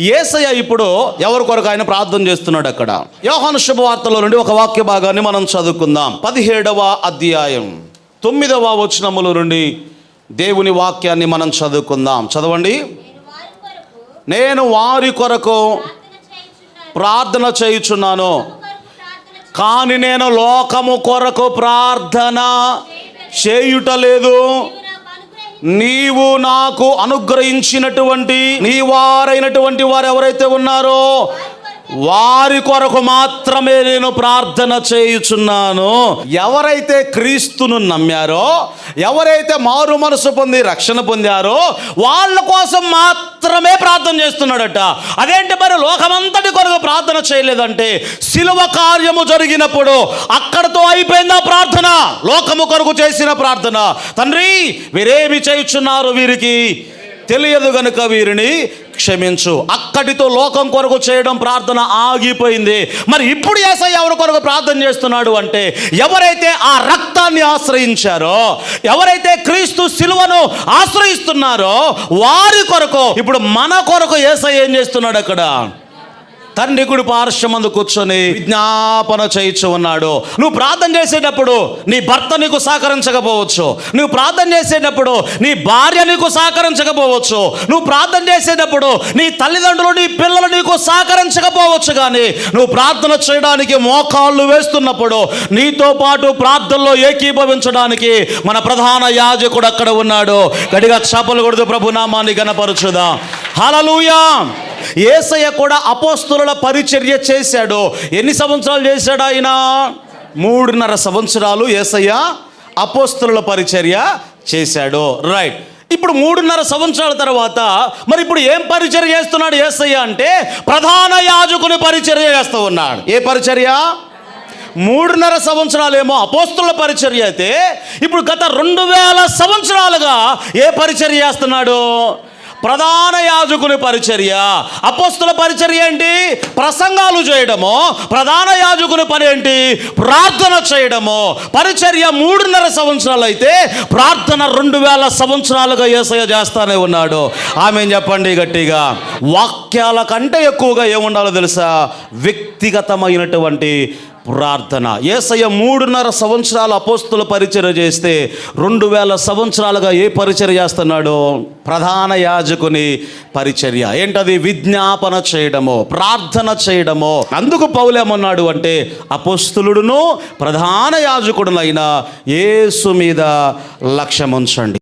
ఏసయ్య ఇప్పుడు ఎవరి కొరకు ఆయన ప్రార్థన చేస్తున్నాడు అక్కడ? యోహాను శుభవార్తలో నుండి ఒక వాక్య భాగాన్ని మనం చదువుకుందాం. పదిహేడవ అధ్యాయం. తొమ్మిదవ వచనముల నుండి దేవుని వాక్యాన్ని మనం చదువుకుందాం. చదవండి. నేను వారి కొరకు ప్రార్థన చేయుచున్నాను. కానీ నేను లోకము కొరకు ప్రార్థన చేయుట లేదు. నీవు నాకు అనుగ్రహించినటువంటి నీ వారైనటువంటి వారు ఎవరైతే ఉన్నారో వారి కొరకు మాత్రమే నేను ప్రార్థన చేయుచున్నాను. ఎవరైతే క్రీస్తును నమ్మారో ఎవరైతే మారు మనసు పొంది రక్షణ పొందారో వాళ్ళ కోసం మాత్రమే ప్రార్థన చేస్తున్నాడట. అదేంటి మరి లోకమంతటి కొరకు ప్రార్థన చేయలేదంటే శిలువ కార్యము జరిగినప్పుడు అక్కడతో అయిపోయిందా ప్రార్థన? లోకము కొరకు చేసిన ప్రార్థన. తండ్రి వీరేమి చేయుచున్నారు వీరికి? తెలియదు గనుక వీరిని క్షమించు. అక్కడితో లోకం కొరకు చేయడం ప్రార్థన ఆగిపోయింది. మరి ఇప్పుడు ఏసై ఎవరి కొరకు ప్రార్థన చేస్తున్నాడు అంటే ఎవరైతే ఆ రక్తాన్ని ఆశ్రయించారో ఎవరైతే క్రీస్తు శిలువను ఆశ్రయిస్తున్నారో వారి కొరకు ఇప్పుడు మన కొరకు ఏసై ఏం చేస్తున్నాడు అక్కడ? తండ్రి కుడి పార్శ్వమందు కూర్చొని విజ్ఞాపన చేయించు ఉన్నాడు. నువ్వు ప్రార్థన చేసేటప్పుడు నీ భర్త నీకు సహకరించకపోవచ్చు. నువ్వు ప్రార్థన చేసేటప్పుడు నీ భార్య నీకు సహకరించకపోవచ్చు. నువ్వు ప్రార్థన చేసేటప్పుడు నీ తల్లిదండ్రులు నీ పిల్లలు నీకు సహకరించకపోవచ్చు కానీ నువ్వు ప్రార్థన చేయడానికి మోకాళ్ళు వేస్తున్నప్పుడు నీతో పాటు ప్రార్థనలో ఏకీభవించడానికి మన ప్రధాన యాజకుడు అక్కడ ఉన్నాడు. గడిగా చేపలు కొడుతూ ప్రభునామాన్ని గనపరచుదా హలలుయా ఏసయ్య కూడా అపోస్తుల పరిచర్య చేశాడు. ఎన్ని సంవత్సరాలు చేశాడు ఆయన? మూడున్నర సంవత్సరాలు ఏసయ్య అపోస్తుల పరిచర్య చేశాడు. రైట్ ఇప్పుడు మూడున్నర సంవత్సరాల తర్వాత మరి ఇప్పుడు ఏం పరిచర్య చేస్తున్నాడు ఏసయ్య అంటే ప్రధాన యాజకుని పరిచర్య చేస్తూ ఉన్నాడు. ఏ పరిచర్య? మూడున్నర సంవత్సరాలేమో అపోస్తుల పరిచర్య అయితే ఇప్పుడు గత రెండు వేల సంవత్సరాలుగా ఏ పరిచర్య చేస్తున్నాడు? ప్రధాన యాజకుని పరిచర్య. అపస్తుల పరిచర్య ఏంటి? ప్రసంగాలు చేయడము. ప్రధాన యాజకుని పని ఏంటి? ప్రార్థన చేయడము. పరిచర్య మూడున్నర సంవత్సరాలు అయితే ప్రార్థన రెండు వేల సంవత్సరాలుగా ఏసయ చేస్తానే ఉన్నాడు. ఆమె చెప్పండి గట్టిగా? వాక్యాల కంటే ఎక్కువగా ఏముండాలో తెలుసా? వ్యక్తిగతమైనటువంటి ప్రార్థన. ఏసయ్య మూడున్నర సంవత్సరాలు అపోస్తుల పరిచర్య చేస్తే రెండు వేల సంవత్సరాలుగా ఏ పరిచర్య చేస్తున్నాడు? ప్రధాన యాజకుని పరిచర్య. ఏంటది? విజ్ఞాపన చేయడమో ప్రార్థన చేయడమో. అందుకు పౌలేమన్నాడు అంటే అపోస్తులుడును ప్రధాన యాజకుడునైన యేసు మీద లక్ష్యం ఉంచండి